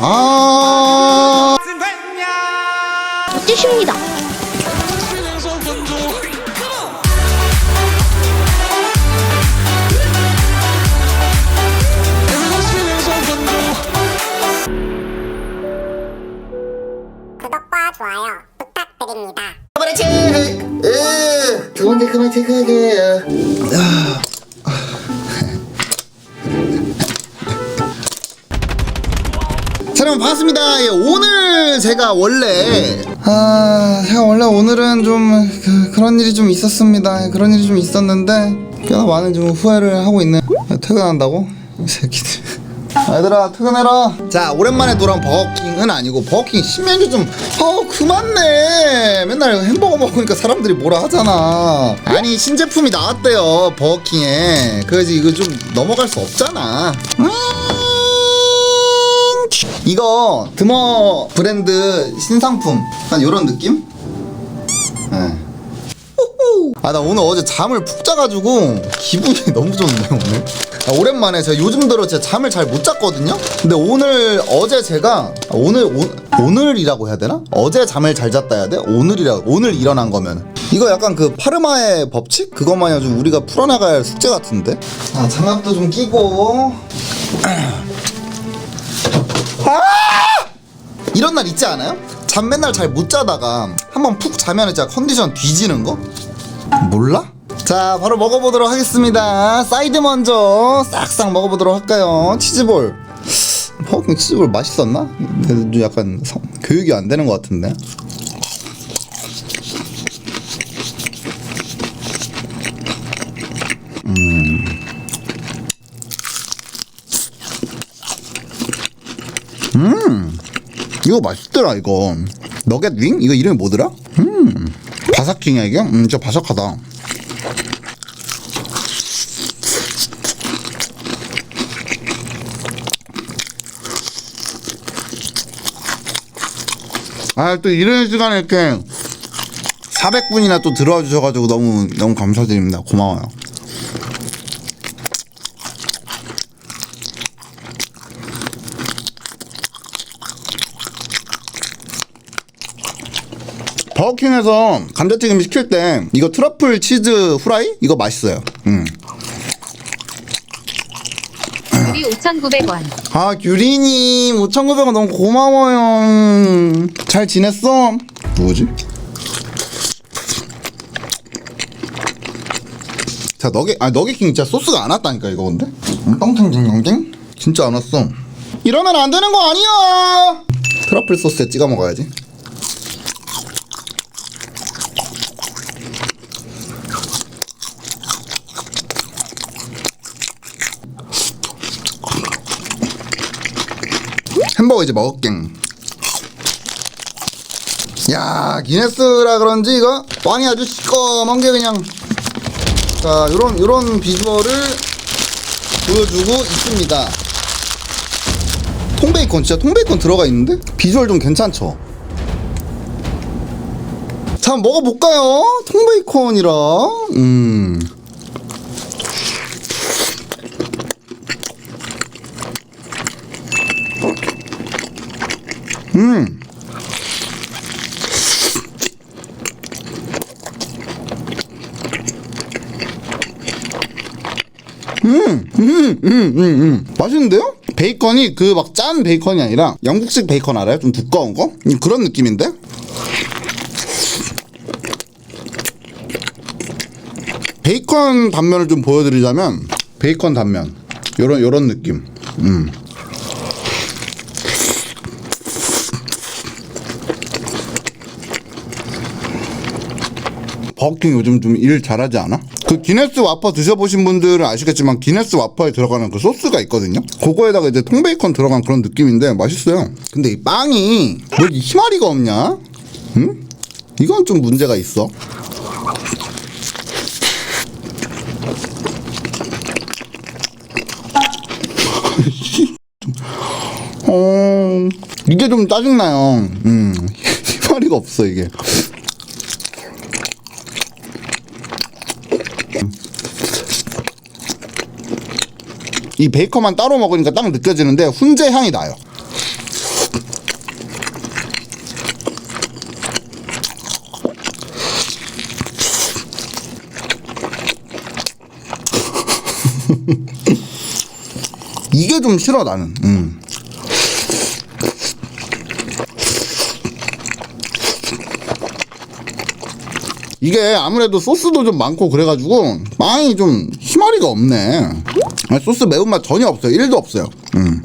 아 뜻입니다. 구독과 좋아요 부탁드립니다. 그만 체크 으, 두 번째 그만 체크하게 아. 여러분 반갑습니다. 예, 오늘 제가 원래 아 제가 원래 오늘은 좀 그, 그런 일이 좀 있었습니다. 예, 그런 일이 좀 있었는데 꽤나 많은 좀 후회를 하고 있는 야, 퇴근한다고? 이 새끼들. 얘들아 퇴근해라. 자 오랜만에 돌아온 버거킹은 아니고 버거킹 신메뉴 좀어 그만 내 맨날 햄버거 먹으니까 사람들이 뭐라 하잖아. 아니 신제품이 나왔대요 버거킹에. 그래서 이거 좀 넘어갈 수 없잖아. 음. 이거 드머 브랜드 신상품 한 요런 느낌? 네. 아나 오늘 어제 잠을 푹 자가지고 기분이 너무 좋네 오늘 아, 오랜만에 제가 요즘 들어 제가 잠을 잘 못 잤거든요 근데 오늘 어제 제가 아, 오늘 오, 오늘이라고 해야 되나? 어제 잠을 잘 잤다 해야 돼? 오늘이라 오늘 일어난 거면 이거 약간 그 파르마의 법칙? 그것만이 좀 우리가 풀어나가야 할 숙제 같은데 아 장갑도 좀 끼고 이런 날 있지 않아요? 잠 맨날 잘 못 자다가 한번 푹 자면 진짜 컨디션 뒤지는 거? 몰라? 자 바로 먹어보도록 하겠습니다 사이드 먼저 싹싹 먹어보도록 할까요 치즈볼 퍼킹 치즈볼 맛있었나? 약간 성- 교육이 안 되는 것 같은데 이거 맛있더라 이거 너겟 윙? 이거 이름이 뭐더라? 음 바삭킹이야 이게? 음 진짜 바삭하다 아 또 이런 시간에 이렇게 400분이나 또 들어와 주셔가지고 너무 너무 감사드립니다 고마워요 버거킹에서 감자튀김 시킬 때 이거 트러플 치즈 후라이 이거 맛있어요. 음. 우리 5,900원. 아 규리님 5,900원 너무 고마워요. 잘 지냈어? 누구지? 자 너겟 아 너겟킹 진짜 소스가 안 왔다니까 이거 근데 음, 똥탱탱탱탱 진짜 안 왔어. 이러면 안 되는 거 아니야? 트러플 소스에 찍어 먹어야지. 햄버거 이제 먹을갱 야 기네스라 그런지 이거? 빵이 아주 시꺼먼 게 그냥. 자 요런 요런 비주얼을 보여주고 있습니다. 통베이컨 진짜 통베이컨 들어가 있는데? 비주얼 좀 괜찮죠? 자 먹어볼까요? 통베이컨이라. 음 맛있는데요? 베이컨이 그 막 짠 베이컨이 아니라 영국식 베이컨 알아요? 좀 두꺼운 거? 음, 그런 느낌인데? 베이컨 단면을 좀 보여드리자면 베이컨 단면 요런 요런 느낌 음. 버거킹 요즘 좀 일 잘하지 않아? 그 기네스 와퍼 드셔보신 분들은 아시겠지만 기네스 와퍼에 들어가는 그 소스가 있거든요. 그거에다가 이제 통베이컨 들어간 그런 느낌인데 맛있어요. 근데 이 빵이 뭐 이렇게 희마리가 없냐? 응? 이건 좀 문제가 있어. 어, 이게 좀 짜증나요. 음, 희마리가 없어, 이게. 이 베이커만 따로 먹으니까 딱 느껴지는데 훈제 향이 나요. 이게 좀 싫어 나는. 음. 이게 아무래도 소스도 좀 많고 그래가지고 빵이 좀 희마리가 없네. 소스 매운맛 전혀 없어요. 1도 없어요. 음.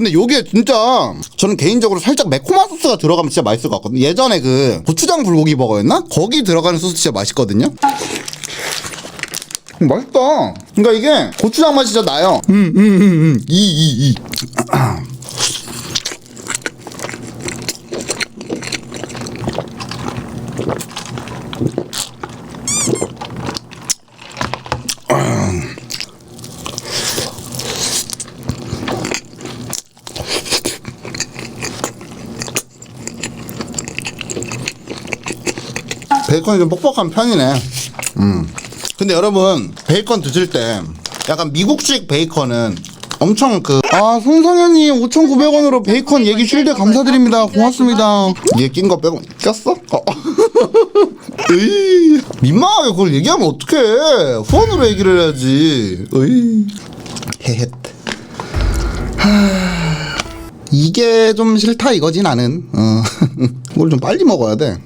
근데 요게 진짜 저는 개인적으로 살짝 매콤한 소스가 들어가면 진짜 맛있을 것 같거든요. 예전에 그 고추장 불고기 버거였나? 거기 들어가는 소스 진짜 맛있거든요. 음, 맛있다. 그러니까 이게 고추장 맛이 진짜 나요. 음, 음, 음, 음. 이, 이, 이. 베이컨이 좀 뻑뻑한 편이네. 음. 근데 여러분, 베이컨 드실 때 약간 미국식 베이컨은 엄청 그. 아, 손성현님 5,900원으로 베이컨 얘기 쉴드 감사드립니다. 고맙습니다. 얘 낀 거 빼고 꼈어? 어. 으이. 민망하게 그걸 얘기하면 어떡해. 후원으로 얘기를 해야지. 으이. 헤헷. 하... 이게 좀 싫다 이거지 나는. 어. 뭘좀 빨리 먹어야 돼.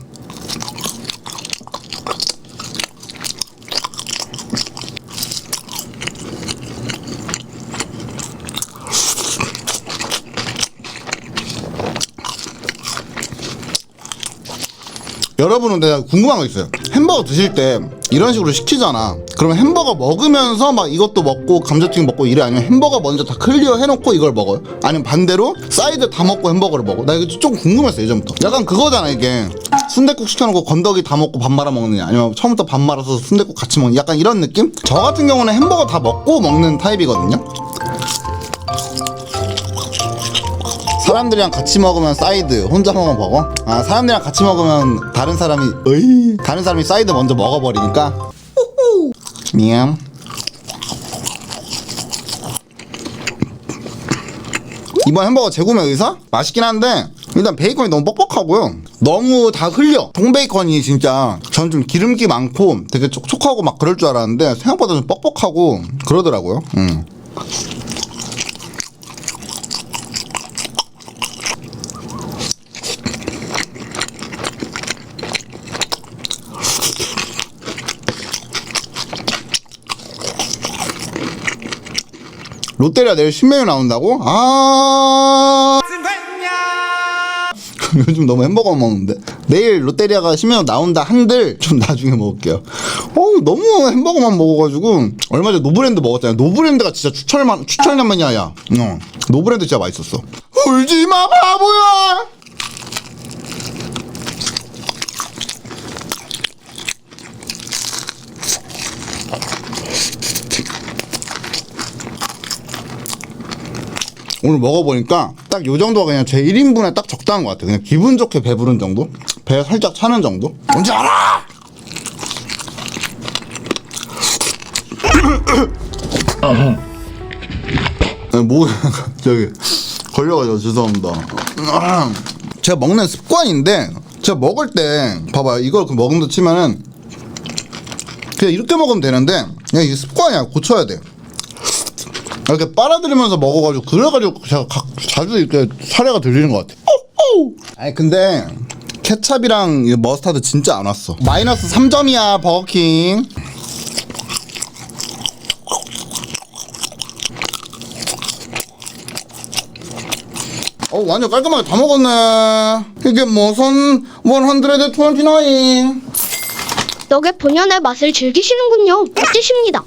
여러분은 내가 궁금한 거 있어요. 햄버거 드실 때 이런 식으로 시키잖아. 그러면 햄버거 먹으면서 막 이것도 먹고 감자튀김 먹고 이래 아니면 햄버거 먼저 다 클리어 해놓고 이걸 먹어요? 아니면 반대로 사이드 다 먹고 햄버거를 먹어? 나 이거 좀 궁금했어 예전부터. 약간 그거잖아 이게. 순대국 시켜놓고 건더기 다 먹고 밥 말아 먹느냐 아니면 처음부터 밥 말아서 순대국 같이 먹느냐 약간 이런 느낌? 저 같은 경우는 햄버거 다 먹고 먹는 타입이거든요. 사람들이랑 같이 먹으면 사이드, 혼자 먹으면 버거? 아, 사람들이랑 같이 먹으면 다른 사람이, 어이, 다른 사람이 사이드 먼저 먹어버리니까. 미안. 이번 햄버거 재구매 의사? 맛있긴 한데, 일단 베이컨이 너무 뻑뻑하고요. 너무 다 흘려. 통베이컨이 진짜, 전좀 기름기 많고 되게 촉촉하고 막 그럴 줄 알았는데, 생각보다 좀 뻑뻑하고 그러더라고요. 음. 롯데리아 내일 신메뉴 나온다고? 아. 요즘 너무 햄버거 먹는데 내일 롯데리아가 신메뉴 나온다 한들 좀 나중에 먹을게요. 어 너무 햄버거만 먹어가지고 얼마 전에 노브랜드 먹었잖아요. 노브랜드가 진짜 추천만 추천만이야. 야. 어 노브랜드 진짜 맛있었어. 울지 마 바보야. 오늘 먹어보니까 딱 요 정도가 그냥 제 1인분에 딱 적당한 것 같아요. 그냥 기분 좋게 배부른 정도? 배 살짝 차는 정도? 뭔지 알아! 아니, 뭐, 저기, 걸려가지고 죄송합니다. 제가 먹는 습관인데, 제가 먹을 때, 봐봐요. 이걸 그 먹는다 치면은, 그냥 이렇게 먹으면 되는데, 그냥 이게 습관이야. 고쳐야 돼. 이렇게 빨아들이면서 먹어가지고 그래가지고 제가 각, 자주 이렇게 사례가 들리는 것 같아. 아니 근데 케찹이랑 이 머스타드 진짜 안 왔어. 마이너스 3점이야 버거킹. 어 완전 깔끔하게 다 먹었네. 이게 무슨 129. 덕에 본연의 맛을 즐기시는군요. 멋지십니다.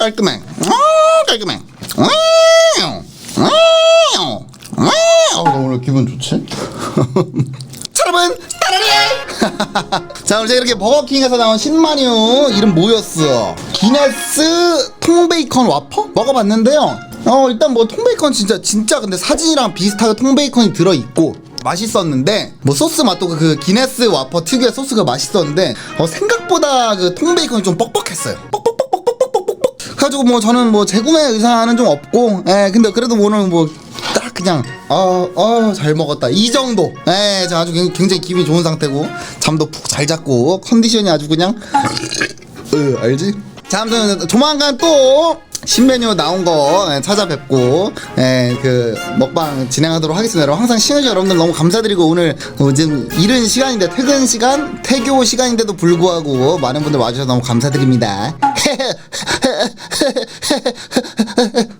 깔끔해. 어, 깔끔해. 와우, 와우, 와우. 나 오늘 기분 좋지? 여러분 따라리 자 오늘 제가 이렇게 버거킹에서 나온 신마뉴 이름 뭐였어? 기네스 통베이컨 와퍼? 먹어봤는데요 어 일단 뭐 통베이컨 진짜 진짜 근데 사진이랑 비슷하게 통베이컨이 들어있고 맛있었는데 뭐 소스 맛도 그, 그 기네스 와퍼 특유의 소스가 맛있었는데 어, 생각보다 그 통베이컨이 좀 뻑뻑했어요 뻑뻑 그래가지고 뭐 저는 뭐 재구매 의사는 좀 없고, 예 근데 그래도 오늘 뭐 딱 그냥 어어잘 먹었다 이 정도. 예, 저 아주 굉- 굉장히 기분이 좋은 상태고 잠도 푹 잘 잤고 컨디션이 아주 그냥 으 알지? 자 아무튼 조만간 또 신메뉴 나온 거 예, 찾아뵙고 예, 그 먹방 진행하도록 하겠습니다. 항상 시청해주셔서 여러분들 너무 감사드리고 오늘 어, 지금 이른 시간인데 퇴근 시간 태교 시간인데도 불구하고 많은 분들 와주셔서 너무 감사드립니다.